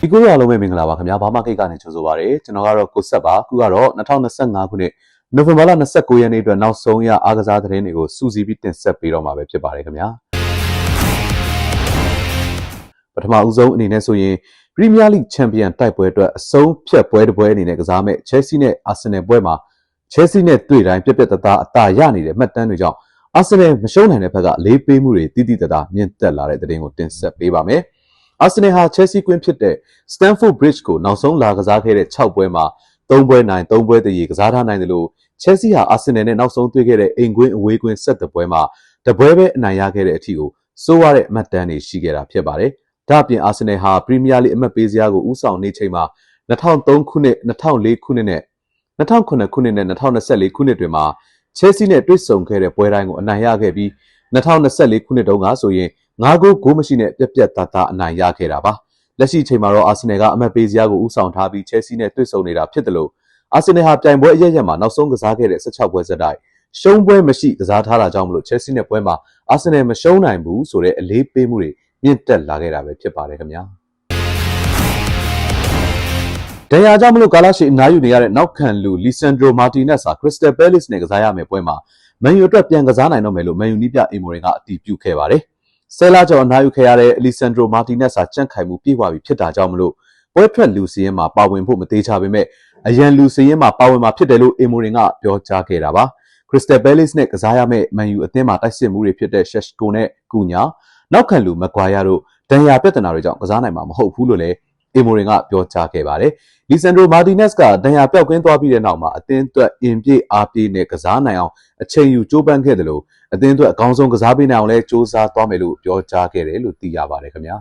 ဒီကိုရအားလုံးပဲမင်္ဂလာပါခင်ဗျာဘာမှကိတ်ကနေကြိုဆိုပါရစေကျွန်တော်ကတော့ကိုဆက်ပါခုကတော့2025ခုနှစ်နိုဝင်ဘာလ29ရက်နေ့အတွက်နောက်ဆုံးရအားကစားသတင်းတွေကိုစူးစီးပြီးတင်ဆက်ပေးတော့မှာပဲဖြစ်ပါတယ်ခင်ဗျာပထမဦးဆုံးအနေနဲ့ဆိုရင်ပရီးမီးယားလိချန်ပီယံတိုက်ပွဲအတွက်အဆုံးဖြတ်ပွဲတစ်ပွဲအနေနဲ့ကစားမဲ့ချယ်ဆီနဲ့အာဆင်နယ်ပွဲမှာချယ်ဆီနဲ့တွေ့တိုင်းပြက်ပြက်တသားအသာရနေတဲ့မှတ်တမ်းတွေကြောင့်အာဆင်နယ်မရှုံးနိုင်တဲ့ဘက်ကလေးပေးမှုတွေတိတိတသားမြင့်တက်လာတဲ့သတင်းကိုတင်ဆက်ပေးပါမယ်။ အာဆင်နယ်ဟာချယ်ဆီကွင်းဖြစ်တဲ့ Stamford Bridge ကိုနောက်ဆုံးလာကစားခဲ့တဲ့6ပွဲမှာ3ပွဲနိုင်3ပွဲတည်ကစားထားနိုင်တယ်လို့ချယ်ဆီဟာအာဆင်နယ်နဲ့နောက်ဆုံးတွေ့ခဲ့တဲ့အိမ်ကွင်းအဝေးကွင်းဆက်တဲ့ပွဲမှာတပွဲပဲအနိုင်ရခဲ့တဲ့အထိကိုစိုးရတဲ့အမှတ်တမ်းတွေရှိခဲ့တာဖြစ်ပါတယ်။ဒါ့အပြင်အာဆင်နယ်ဟာပရီးမီးယားလိအမှတ်ပေးစရာကိုဦးဆောင်နေချိန်မှာ2003ခုနှစ်2004ခုနှစ်နဲ့2009ခုနှစ်နဲ့2024ခုနှစ်တွေမှာချယ်ဆီနဲ့တွေ့ဆုံခဲ့တဲ့ပွဲတိုင်းကိုအနိုင်ရခဲ့ပြီး2024ခုနှစ်တုန်းကဆိုရင် ၅ဂိုးဂိုးမရှိနဲ့ပြက်ပြက်သားသားအနိုင်ရခဲ့တာပါလက်ရှိချိန်မှာတော့အာဆင်နယ်ကအမတ်ပေးစရာကိုဦးဆောင်ထားပြီးချယ်ဆီနဲ့တွေ့ဆုံနေတာဖြစ်တယ်လို့အာဆင်နယ်ဟာပြိုင်ပွဲအရရက်မှာနောက်ဆုံးကစားခဲ့တဲ့16ပွဲဆက်တိုက်ရှုံးပွဲမရှိကစားထားတာကြောင့်မလို့ချယ်ဆီနဲ့ပွဲမှာအာဆင်နယ်မရှုံးနိုင်ဘူးဆိုတဲ့အလေးပေးမှုတွေမြင့်တက်လာခဲ့တာပဲဖြစ်ပါတယ်ခင်ဗျာဒဏ်ရာကြောင့်မလို့ကာလာရှိအနားယူနေရတဲ့နောက်ခံလူလီဆန်ဒရိုမာတီနက်စ်ဟာခရစ္စတယ်ပဲလစ်နဲ့ကစားရမယ့်ပွဲမှာမန်ယူအတွက်ပြန်ကစားနိုင်တော့မယ်လို့မန်ယူနီးပြအီမိုရင်ကအတည်ပြုခဲ့ပါတယ်။ ဆဲလာကျော်အနားယူခဲ့ရတဲ့အလီဆန်ဒရိုမာတီနက်စ်ဟာကြန့်ခိုင်မှုပြေဝပြီဖြစ်တာကြောင့်မလို့ပွဲထွက်လူစီရင်မှာပါဝင်ဖို့မသေးချပေမဲ့အရန်လူစီရင်မှာပါဝင်မှာဖြစ်တယ်လို့အီမိုရင်ကပြောကြားခဲ့တာပါခရစ္စတယ်ဘဲလစ်နဲ့ကစားရမယ့်မန်ယူအသင်းမှာတိုက်စစ်မှုတွေဖြစ်တဲ့ရှက်ကိုနဲ့ကူညာနောက်ခံလူမကွာရတို့ဒဏ်ရာပြဿနာတွေကြောင့်ကစားနိုင်မှာမဟုတ်ဘူးလို့လည်း အီမိုရင်ကပြောကြားခဲ့ပါတယ်လီဆန်ဒရိုမာတီနက်စ်ကဒဏ်ရာပြောက်ကင်းသွားပြီးတဲ့နောက်မှာအသင်းအတွက်အင်ပြည့်အားပြည့်နဲ့ကစားနိုင်အောင်အချိန်ယူကြိုးပမ်းခဲ့တယ်လို့အသင်းအတွက်အကောင်းဆုံးကစားပေးနိုင်အောင်လဲစ조사သွားမယ်လို့ပြောကြားခဲ့တယ်လို့သိရပါတယ်ခင်ဗျာ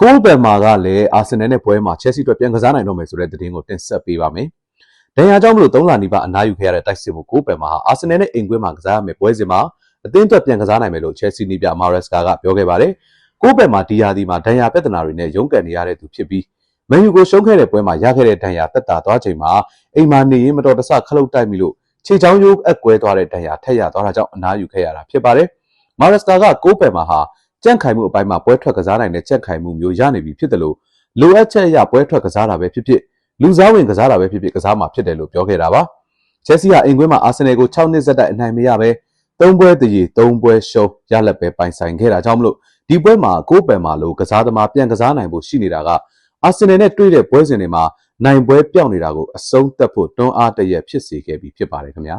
ကိုဘယ်မာကလည်းအာဆင်နယ်နဲ့ပွဲမှာချက်စီအတွက်ပြန်ကစားနိုင်တော့မယ်ဆိုတဲ့သတင်းကိုတင်ဆက်ပေးပါမယ်။ဒဏ်ရာကြောင့်မလို့၃လနီးပါးအနားယူခဲ့ရတဲ့တိုက်စစ်မှုကိုဘယ်မာဟာအာဆင်နယ်နဲ့အိမ်ကွင်းမှာကစားရမယ့်ပွဲစဉ်မှာအသင်းအတွက်ပြန်ကစားနိုင်မယ်လို့ချက်စီနီးပြမာရက်စကာကပြောခဲ့ပါတယ်။ ကိုဘယ်မာဒီယာဒီမှာဒဏ်ရာပြဿနာတွေနဲ့ရုန်းကန်နေရတဲ့သူဖြစ်ပြီးမန်ယူကိုရှုံးခဲ့တဲ့ပွဲမှာရခဲ့တဲ့ဒဏ်ရာတက်တာသွားချိန်မှာအိမ်မှာနေရင်မတော်တဆခလုတ်တိုက်မိလို့ခြေချောင်းရိုးအက်ကွဲသွားတဲ့ဒဏ်ရာထက်ရသွားတာကြောင့်အနားယူခဲ့ရတာဖြစ်ပါတယ်။မာရစတာကကိုးပယ်မှာဟာကြန့်ခိုင်မှုအပိုင်းမှာပွဲထွက်ကစားနိုင်တဲ့ကြန့်ခိုင်မှုမျိုးရနေပြီဖြစ်တယ်လို့လိုအပ်ချက်အရပွဲထွက်ကစားတာပဲဖြစ်ဖြစ်လူစားဝင်ကစားတာပဲဖြစ်ဖြစ်ကစားမှာဖြစ်တယ်လို့ပြောခဲ့တာပါ။ချက်စီဟာအိမ်ကွင်းမှာအာဆင်နယ်ကို6နှစ်ဆက်တိုက်အနိုင်မရပဲ၃ပွဲတည်၃ပွဲရှုံးရလက်ပဲပိုင်ဆိုင်ခဲ့တာကြောင့်မလို့ ဒီပွဲမှာကိုးပယ်မှာလို့ကစားသမားပြန်ကစားနိုင်ဖို့ရှိနေတာကအာဆင်နယ်နဲ့တွေ့တဲ့ပွဲစဉ်တွေမှာနိုင်ပွဲပြောင်းနေတာကိုအဆုံးသတ်ဖို့တွန်းအားတရက်ဖြစ်စေခဲ့ပြီးဖြစ်ပါတယ်ခင်ဗျာ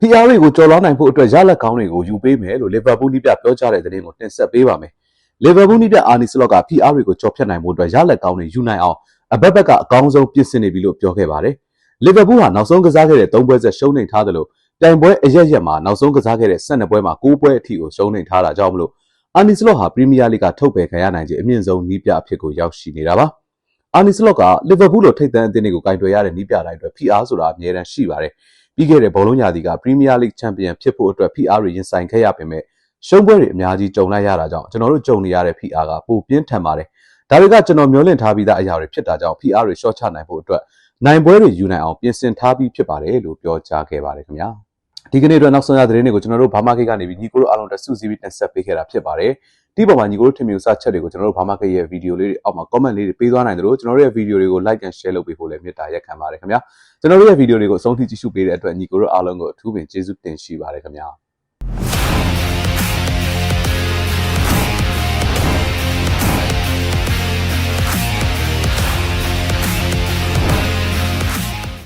PR တွေကိုကြော်လွှားနိုင်ဖို့အတွက်ရလက်ကောင်းတွေကိုယူပေးမယ်လို့လီဗာပူးနီးပြပြောကြားတဲ့သတင်းကိုတင်ဆက်ပေးပါမယ်လီဗာပူးနီးပြအာနီစလော့က PR တွေကိုကြော်ဖြတ်နိုင်ဖို့အတွက်ရလက်ကောင်းတွေယူနိုင်အောင်အဘက်ဘက်ကအကောင်းဆုံးပြင်ဆင်နေပြီလို့ပြောခဲ့ပါတယ်လီဗာပူးဟာနောက်ဆုံးကစားခဲ့တဲ့၃ပွဲဆက်ရှုံးနေထားတယ်လို့ တိုင်ပွဲအရက်ရက်မှာနောက်ဆုံးကစားခဲ့တဲ့၁၂ပွဲမှာ၉ပွဲအထိကိုရှုံးနေထားတာကြောင့်မလို့အာနီစလော့ဟာပရီးမီးယားလိဂ်ကထုတ်ပယ်ခံရနိုင်ခြင်းအမြင့်ဆုံးနီးပြအဖြစ်ကိုရောက်ရှိနေတာပါအာနီစလော့ကလီဗာပူးလိုထိပ်တန်းအသင်းတွေကိုကင်တွယ်ရတဲ့နီးပြတိုင်းအတွက် PR ဆိုတာအမြဲတမ်းရှိပါတယ်ပြီးခဲ့တဲ့ဘောလုံးညာသီကပရီးမီးယားလိဂ်ချန်ပီယံဖြစ်ဖို့အတွက် PR တွေရင်ဆိုင်ခဲ့ရပေမဲ့ရှုံးပွဲတွေအများကြီးကြုံလိုက်ရတာကြောင့်ကျွန်တော်တို့ကြုံနေရတဲ့ PR ကပိုပြင်းထန်ပါတယ် ဒါတွေကကျွန်တော်မျှော်လင့်ထားပြီးသားအရာတွေဖြစ်တာကြောင့် PR တွေရှော့ချနိုင်ဖို့အတွက်နိုင်ပွဲတွေယူနိုင်အောင်ပြင်ဆင်ထားပြီးဖြစ်ပါတယ်လို့ပြောကြားခဲ့ပါတယ်ခင်ဗျာဒီကနေ့အတွက်နောက်ဆုံးရသတင်းတွေကိုကျွန်တော်တို့ဘာမာကိတ်ကနေပြီးညီကိုတို့အားလုံးတက်စုစည်းပြီးတင်ဆက်ပေးခဲ့တာဖြစ်ပါတယ်ဒီပေါ်မှာညီကိုတို့ထင်မြင်စချက်တွေကိုကျွန်တော်တို့ဘာမာကိတ်ရဲ့ဗီဒီယိုလေးတွေအောက်မှာ comment လေးတွေပေးသွားနိုင်တယ်လို့ကျွန်တော်တို့ရဲ့ဗီဒီယိုတွေကို like and share လုပ်ပေးဖို့လည်းမေတ္တာရက်ခံပါတယ်ခင်ဗျာကျွန်တော်တို့ရဲ့ဗီဒီယိုတွေကိုအဆုံးထိကြည့်ရှုပေးတဲ့အတွက်ညီကိုတို့အားလုံးကိုအထူးပင်ကျေးဇူးတင်ရှိပါတယ်ခင်ဗျာ